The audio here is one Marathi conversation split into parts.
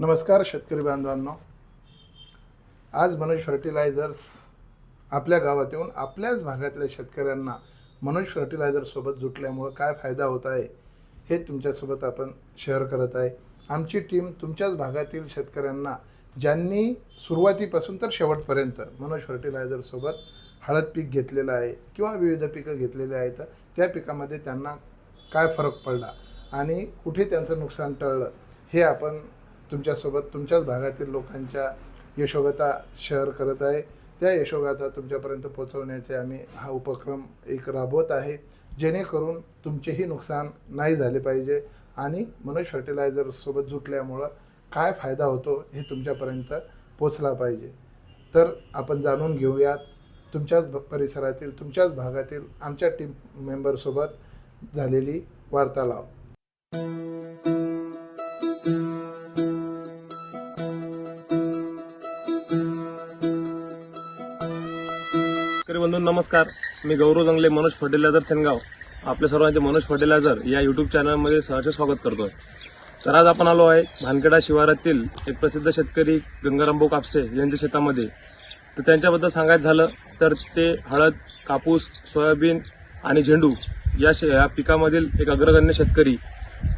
नमस्कार शेतकरी बांधवांनो. आज मनोज फर्टिलायझर्स आपल्या गावात येऊन आपल्याच भागातल्या शेतकऱ्यांना मनोज फर्टिलायझरसोबत जुटल्यामुळं काय फायदा होत आहे हे तुमच्यासोबत आपण शेअर करत आहे. आमची टीम तुमच्याच भागातील शेतकऱ्यांना ज्यांनी सुरुवातीपासून तर शेवटपर्यंत मनोज फर्टिलायझरसोबत हळद पीक घेतलेलं आहे किंवा विविध पिकं घेतलेली आहेत त्या पिकामध्ये त्यांना काय फरक पडला आणि कुठे त्यांचं नुकसान टळलं हे आपण तुमच्यासोबत तुमच्याच भागातील लोकांच्या यशोगाथा शेअर करत आहे. त्या यशोगाथा तुमच्यापर्यंत पोचवण्याचे आम्ही हा उपक्रम एक राबवत आहे. जेणेकरून तुमचेही नुकसान नाही झाले पाहिजे आणि मनोज फर्टिलायझरसोबत जुटल्यामुळं काय फायदा होतो हे तुमच्यापर्यंत पोचला पाहिजे. तर आपण जाणून घेऊयात तुमच्याच परिसरातील तुमच्याच भागातील आमच्या टीम मेंबरसोबत झालेली वार्तालाप. शेतकरी बंधू नमस्कार. मी गौरव जंगले मनोज फर्टिलायझर सेनगाव. आपल्या सर्वांचे मनोज फर्टिलायझर या युट्यूब चॅनलमध्ये सहर्ष स्वागत करतो तर आज आपण आलो आहे भानखेडा शिवारातील एक प्रसिद्ध शेतकरी गंगारामभाऊ कापसे यांच्या शेतामध्ये. तर त्यांच्याबद्दल सांगायचं झालं तर ते हळद कापूस सोयाबीन आणि झेंडू या शे या पिकामधील एक अग्रगण्य शेतकरी.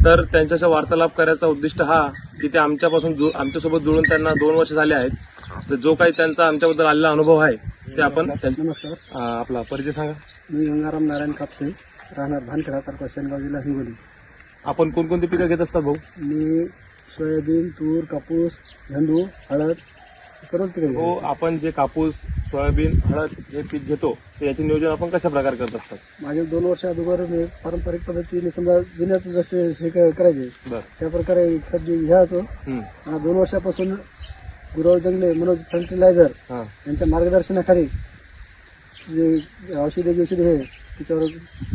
तर त्यांच्याशी वार्तालाप करायचा उद्दिष्ट हा की ते आमच्यापासून जु आमच्यासोबत जुळून त्यांना दोन वर्ष झाले आहेत. तर जो काही त्यांचा आमच्याबद्दल आलेला अनुभव आहे ते आपण नमस्कार आपला परिचय सांगा. मी गंगाराम नारायण कापसे राहणार भानखेडा तालुका शेनगाव जिल्हा हिंगोली आपण कोणकोणती पिकं घेत असतात भाऊ? मी सोयाबीन तूर कापूस झेंडू हळद सर्व पिकं हो घेतो. आपण जे कापूस सोयाबीन हळद हे पीक घेतो तर याचे नियोजन आपण कशा प्रकारे करत असतात? मागील दोन वर्ष अगोदर मी पारंपरिक पद्धतीने समजा जुन्याच जसे हे क- करायचे बर. त्या प्रकारे खत बी घ्यायचो. हम्म. आणि दोन वर्षापासून गुरव जंगले मनोज फर्टिलायझर हा. यांच्या मार्गदर्शनाखाली जे औषधे औषधे हे त्याच्यावर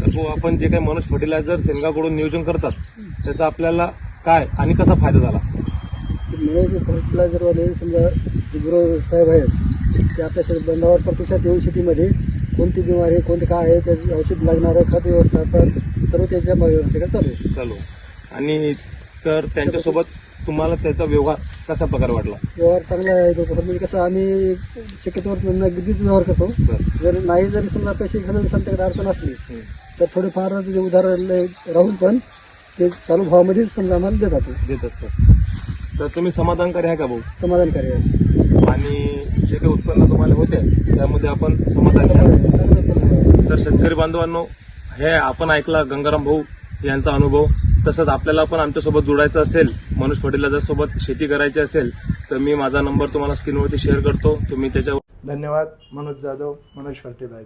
तर भाऊ आपण जे काही मनोज फर्टिलायझर सेनगावकडून नियोजन करतात त्याचा आपल्याला काय आणि कसा फायदा झाला? मनोज फर्टिलायझरवाले समजा जे गुरु साहेब आहेत ते आपल्या शेत बंधावर प्रत्यक्षात येऊन शेतीमध्ये कोणती बिमारी कोणते काय आहे त्याची औषध लागणारं खत व्यवस्थापन सर्व त्याच्या चालू आहे. चालू. आणि तर त्यांच्यासोबत तुम्हाला त्याचा व्यवहार कशा प्रकारे वाटला व्यवहार चांगला आहे तो. म्हणजे कसं आम्ही शक्यतोवर नगदीच व्यवहार करतो. जर नाही जरी समजा पैसे घालून त्यांच्याकडे अडचण असली. तर थोडेफार जे उधार राहून पण ते चालू भावामध्येच समजा आम्हाला देतात. देत असतात. तर तुम्ही समाधानकारी आहे का भाऊ? समाधानकारी आहे. आणि जे काही उत्पन्न तुम्हाला होते त्यामध्ये आपण समाधानी. तर शेतकरी बांधवांनो हे आपण ऐकला गंगाराम भाऊ यांचा अनुभव. तसंच आपल्याला पण आमच्यासोबत जोडायचं असेल मनोज फर्टिलायझर सोबत शेती करायची असेल तर मी माझा नंबर तुम्हाला स्क्रीनवरती शेअर करतो. तुम्ही त्याच्यावर धन्यवाद मनोज जाधव मनोज फर्टिलायझर